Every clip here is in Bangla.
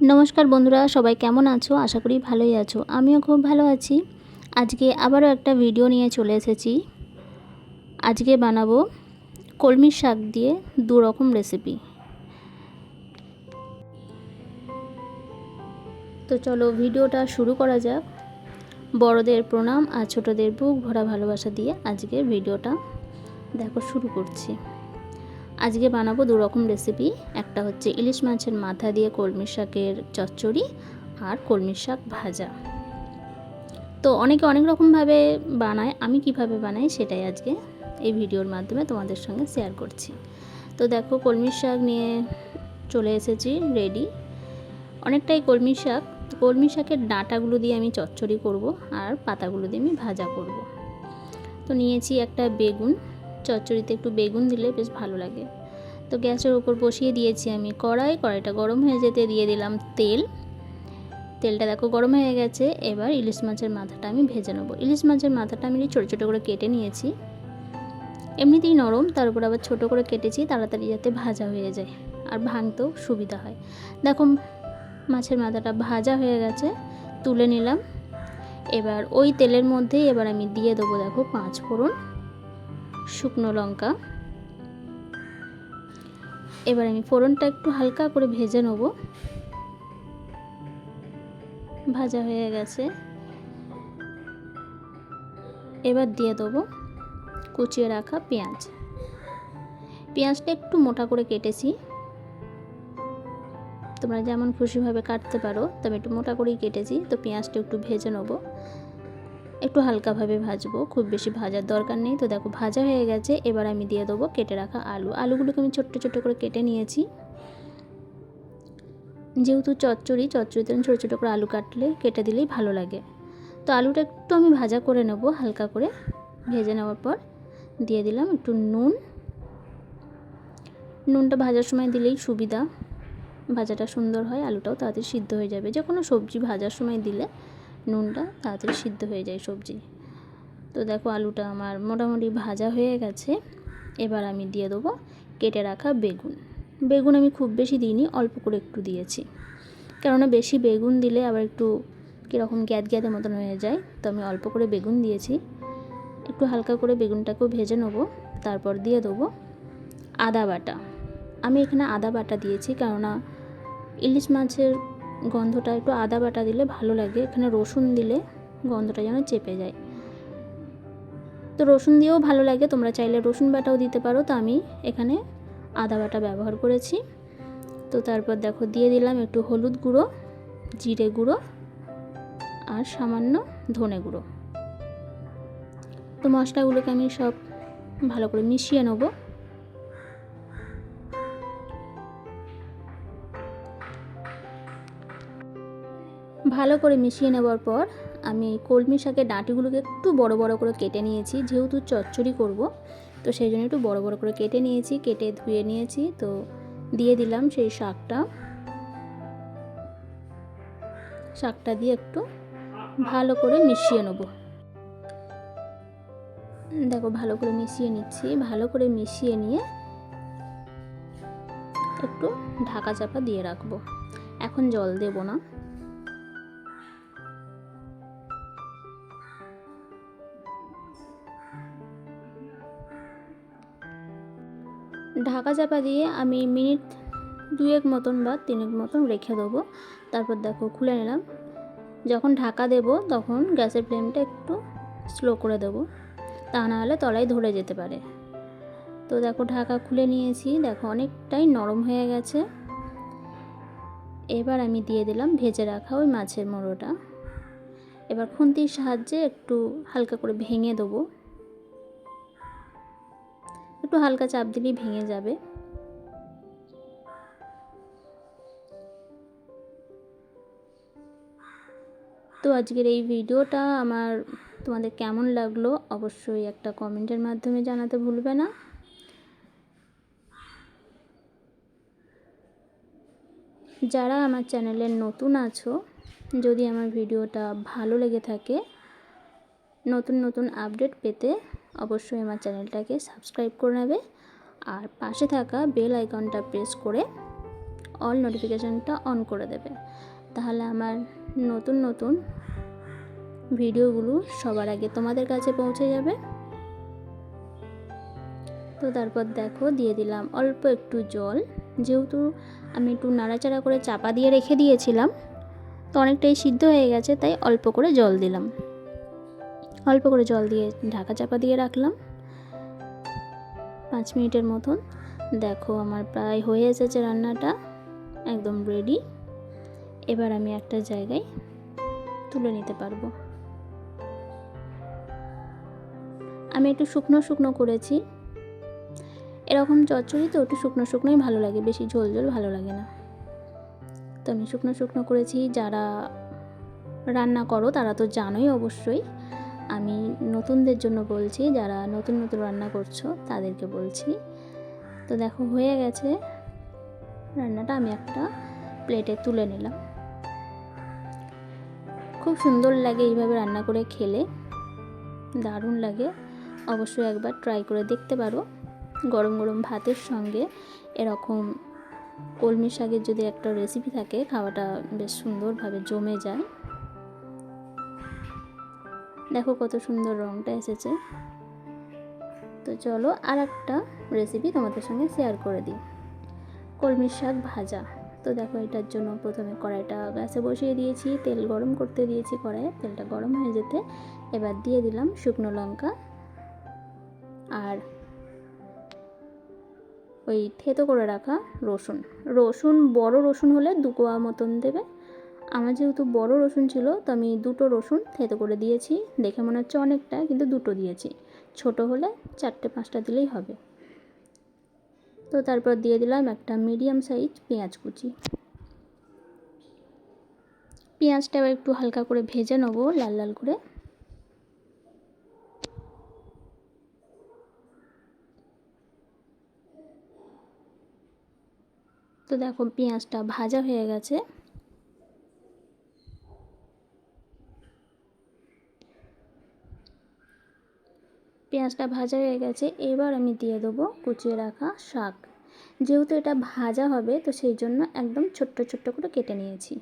নমস্কার বন্ধুরা, সবাই কেমন আছো? আশা করি ভালোই আছো। আমিও খুব ভালো আছি। আজকে আবারও একটা ভিডিও নিয়ে চলে এসেছি। আজকে বানাবো কলমি শাক দিয়ে দু রকম রেসিপি তো চলো ভিডিওটা শুরু করা যাক। বড়দের প্রণাম আর ছোটদের বুক ভরা ভালোবাসা দিয়ে আজকে ভিডিওটা। দেখো, শুরু করছি। আজকে বানাবো দু রকম রেসিপি একটা হচ্ছে ইলিশ মাছের মাথা দিয়ে কলমি শাকের চচ্চড়ি আর কলমি শাক ভাজা। তো অনেকে অনেক রকমভাবে বানায়, আমি কীভাবে বানাই সেটাই আজকে এই ভিডিওর মাধ্যমে তোমাদের সঙ্গে শেয়ার করছি। তো দেখো, কলমি শাক নিয়ে চলে এসেছি রেডি অনেকটাই কলমি শাক। কলমি শাকের ডাঁটাগুলো দিয়ে আমি চচ্চড়ি করব আর পাতাগুলো দিয়ে আমি ভাজা করব। তো নিয়েছি একটা বেগুন। চচ্চড়িতে একটু বেগুন দিলে বেশ ভালো লাগে। তো গ্যাসের উপর বসিয়ে দিয়েছি আমি। কড়াই, কড়াইটা গরম হয়ে যেতে দিয়ে দিলাম তেল। তেলটা দেখো গরম হয়ে গেছে। এবার ইলিশ মাছের মাথাটা আমি ভেজে নেব। ইলিশ মাছের মাথাটা আমি ছোটো ছোটো করে কেটে নিয়েছি। এমনিতেই নরম, তার উপর আবার ছোটো করে কেটেছি তাড়াতাড়ি যাতে ভাজা হয়ে যায় আর ভাঙতেও সুবিধা হয়। দেখো মাছের মাথাটা ভাজা হয়ে গেছে, তুলে নিলাম। এবার ওই তেলের মধ্যেই এবার আমি দিয়ে দেবো দেখো পাঁচ ফোড়ন। শুকনো লঙ্কা। এবার আমি ফোড়নটা একটু হালকা করে ভেজে নেব। ভাজা হয়ে গেছে। এবার দিয়ে দেবো কুচিয়ে রাখা পেঁয়াজ। পেঁয়াজটা একটু মোটা করে কেটেছি। তোমরা যেমন খুশিভাবে কাটতে পারো, তবে একটু মোটা করেই কেটেছি। তো পেঁয়াজটা একটু ভেজে নেব। একটু হালকাভাবে ভাজবো, খুব বেশি ভাজার দরকার নেই। তো দেখো, ভাজা হয়ে গেছে, এবার আমি দিয়ে দেবো কেটে রাখা আলু। আলুগুলোকে আমি ছোট্ট ছোট্ট করে কেটে নিয়েছি। যেহেতু চচ্চড়ি, চচ্চড়িতে আমি ছোটো ছোটো করে আলু কাটলে, কেটে দিলেই ভালো লাগে। তো আলুটা একটু আমি ভাজা করে নেব, হালকা করে। ভেজে নেওয়ার পর দিয়ে দিলাম একটু নুন। নুনটা ভাজার সময় দিলেই সুবিধা। ভাজাটা সুন্দর হয়, আলুটাও তাড়াতাড়ি সিদ্ধ হয়ে যাবে। যে কোনো সবজি ভাজার সময় দিলে নুনটা তাড়াতাড়ি সিদ্ধ হয়ে যায় সবজি। তো দেখো আলুটা আমার মোটামুটি ভাজা হয়ে গেছে। এবার আমি দিয়ে দেবো কেটে রাখা বেগুন। বেগুন আমি খুব বেশি দিইনি, অল্প করে একটু দিয়েছি। কেননা বেশি বেগুন দিলে আবার একটু কীরকম গ্যাদ গ্যাদের মতন হয়ে যায়। তো আমি অল্প করে বেগুন দিয়েছি। একটু হালকা করে বেগুনটাকেও ভেজে নেব। তারপর দিয়ে দেবো আদা বাটা। আমি এখানে আদা বাটা দিয়েছি কেননা ইলিশ মাছের গন্ধটা একটু আদা বাটা দিলে ভালো লাগে, এখানে রসুন দিলে গন্ধটা যেন চেপে যায়। তো রসুন দিয়েও ভালো লাগে, তোমরা চাইলে রসুন বাটাও দিতে পারো, তো আমি এখানে আদা বাটা ব্যবহার করেছি। তো তারপর দেখো, দিয়ে দিলাম একটু হলুদ গুঁড়ো, জিরে গুঁড়ো আর সামান্য ধনে গুঁড়ো। তো মশলাগুলোকে আমি সব ভালো করে মিশিয়ে নেব। ভালো করে মিশিয়ে নেওয়ার পর আমি কলমি শাকের ডাঁটিগুলোকে একটু বড় বড় করে কেটে নিয়েছি, যেহেতু চচ্চড়ি করব। তো সেই জন্য একটু বড় বড় করে কেটে নিয়েছি, কেটে ধুয়ে নিয়েছি। তো দিয়ে দিলাম সেই শাকটা। শাকটা দিয়ে একটু ভালো করে মিশিয়ে নেব। দেখো, ভালো করে মিশিয়ে নিচ্ছি। ভালো করে মিশিয়ে নিয়ে একটু ঢাকা চাপা দিয়ে রাখব। এখন জল দেব না। ঢাকা চাপা দিয়ে আমি মিনিট দুয়েক মতন বা তিনেক মতন রেখে দেবো। তারপর দেখো খুলে নিলাম। যখন ঢাকা দেব, তখন গ্যাসের ফ্লেমটা একটু স্লো করে দেবো। তা না হলে তলায় ধরে যেতে পারে। তো দেখো ঢাকা খুলে নিয়েছি। দেখো অনেকটাই নরম হয়ে গেছে। এবার আমি দিয়ে দিলাম ভেজে রাখা ওই মাছের মোড়োটা। এবার খুন্তির সাহায্যে একটু হালকা করে ভেঙে দেবো। একটু হালকা চাপ দিলেই ভেঙে যাবে। তো আজকের এই ভিডিওটা আমার তোমাদের কেমন লাগল অবশ্যই একটা কমেন্টের মাধ্যমে জানাতে ভুলবে না। যারা আমার চ্যানেলে নতুন আছো, যদি আমার ভিডিওটা ভালো লেগে থাকে, নতুন নতুন আপডেট পেতে অবশ্যই আমার চ্যানেলটাকে সাবস্ক্রাইব করে নেবে আর পাশে থাকা বেল আইকনটা প্রেস করে অল নোটিফিকেশানটা অন করে দেবে। তাহলে আমার নতুন নতুন ভিডিওগুলো সবার আগে তোমাদের কাছে পৌঁছে যাবে। তো তারপর দেখো, দিয়ে দিলাম অল্প একটু জল। যেহেতু আমি একটু নাড়াচাড়া করে চাপা দিয়ে রেখে দিয়েছিলাম, তো অনেকটাই সিদ্ধ হয়ে গেছে, তাই অল্প করে জল দিলাম। অল্প করে জল দিয়ে ঢাকা চাপা দিয়ে রাখলাম। পাঁচ মিনিটের মতন। দেখো আমার প্রায় হয়ে এসেছে রান্নাটা। একদম রেডি এবার আমি একটা জায়গায় তুলে নিতে পারব। আমি একটু শুকনো শুকনো করেছি। এরকম চচ্চড়ি তো একটু শুকনো শুকনোই ভালো লাগে, বেশি ঝোল ঝোল ভালো লাগে না। তো আমি শুকনো শুকনো করেছি, যারা রান্না করো তারা তো জানোই অবশ্যই। আমি নতুনদের জন্য বলছি, যারা নতুন নতুন রান্না করছ, তাদেরকে বলছি। তো দেখো, হয়ে গেছে। রান্নাটা আমি একটা প্লেটে তুলে নিলাম। খুব সুন্দর লাগে এইভাবে রান্না করে খেলে। দারুণ লাগে। অবশ্যই একবার ট্রাই করে দেখতে পারো। গরম গরম ভাতের সঙ্গে এরকম কলমি শাকের যদি একটা রেসিপি থাকে, খাওয়াটা বেশ সুন্দরভাবে জমে যায়। দেখো কত সুন্দর রঙটা এসেছে। তো চলো আর একটা রেসিপি তোমাদের সঙ্গে শেয়ার করে দিই। কলমির শাক ভাজা। তো দেখো এটার জন্য প্রথমে কড়াইটা গ্যাসে বসিয়ে দিয়েছি, তেল গরম করতে দিয়েছি কড়াইয়ে, তেলটা গরম হয়ে যেতে এবার দিয়ে দিলাম শুকনো লঙ্কা আর ওই থেতো করে রাখা রসুন। রসুন বড় রসুন হলে দু কোয়া মতন দেবে আমার যেহেতু বড় রসুন ছিল, তো আমি দুটো রসুন থেতো করে দিয়েছি। দেখে মনে হচ্ছে অনেকটা, কিন্তু দুটো দিয়েছি। ছোট হলে চারটে, পাঁচটা দিলেই হবে। তো তারপর দিয়ে দিলাম একটা মিডিয়াম সাইজ পেঁয়াজ কুচি। পেঁয়াজটা এবার একটু হালকা করে ভেজে নেব, লাল লাল করে। তো দেখো পেঁয়াজটা ভাজা হয়ে গেছে। পেঁয়াজটা ভাজা হয়ে গেছে, এবার আমি দিয়ে দেবো কুচিয়ে রাখা শাক। যেহেতু এটা ভাজা হবে, তো সেই জন্য একদম ছোট্ট ছোট্ট করে কেটে নিয়েছি।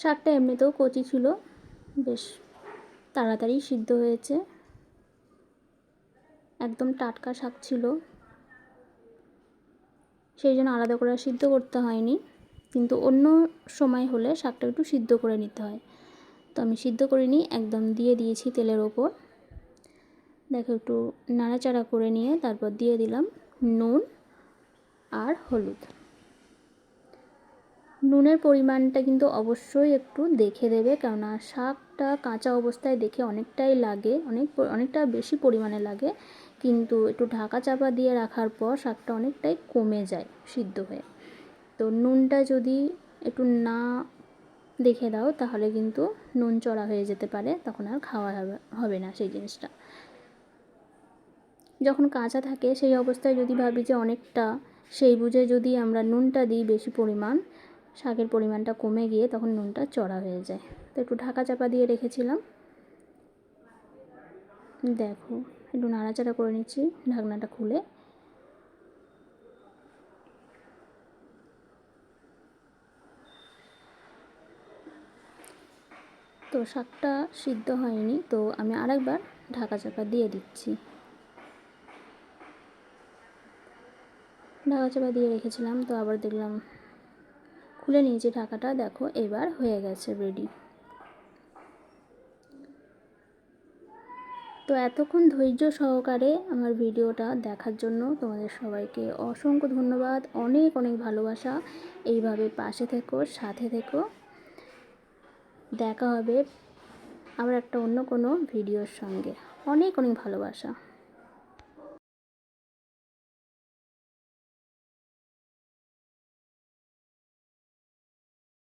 শাকটা এমনিতেও কচি ছিল, বেশ তাড়াতাড়ি সিদ্ধ হয়েছে। একদম টাটকা শাক ছিল। সেই জন্য আলাদা করে সিদ্ধ করতে হয়নি, কিন্তু অন্য সময় হলে শাকটা একটু সিদ্ধ করে নিতে হয়। তো আমি সিদ্ধ করিনি একদম দিয়ে দিয়েছি তেলের ওপর। দেখো একটু নাড়াচাড়া করে নিয়ে তারপর দিয়ে দিলাম নুন আর হলুদ। নুনের পরিমাণটা কিন্তু অবশ্যই একটু দেখে দেবে, কেননা শাকটা কাঁচা অবস্থায় দেখে অনেকটাই লাগে, অনেক অনেকটা বেশি পরিমাণে লাগে, কিন্তু একটু ঢাকা চাপা দিয়ে রাখার পর শাকটা অনেকটাই কমে যায় সিদ্ধ হয়ে। তো নুনটা যদি একটু না দেখে দাও, তাহলে কিন্তু নুন চড়া হয়ে যেতে পারে, তখন আর খাওয়া হবে না সেই জিনিসটা। যখন কাঁচা থাকে, সেই অবস্থায় যদি ভাবি যে অনেকটা, সেই বুঝে যদি আমরা নুনটা দিই বেশি পরিমাণ, শাকের পরিমাণটা কমে গিয়ে তখন নুনটা চড়া হয়ে যায়। তো একটু ঢাকা চাপা দিয়ে রেখেছিলাম। দেখো, একটু নাড়াচাড়া করে নিচ্ছি, ঢাকনাটা খুলে তো শাকটা সিদ্ধ হয়নি, তো আমি আরেকবার ঢাকা চাপা দিয়ে দিচ্ছি। ঢাকা চাপা দিয়ে রেখেছিলাম, তো আবার দেখলাম খুলে নিয়েছি ঢাকাটা, দেখো এবার হয়ে গেছে রেডি তো এতক্ষণ ধৈর্য সহকারে আমার ভিডিওটা দেখার জন্য তোমাদের সবাইকে অসংখ্য ধন্যবাদ, অনেক অনেক ভালোবাসা। এইভাবে পাশে থেকো, সাথে থেকো। দেখা হবে আবার একটা অন্য কোনো ভিডিওর সঙ্গে। অনেক অনেক ভালোবাসা।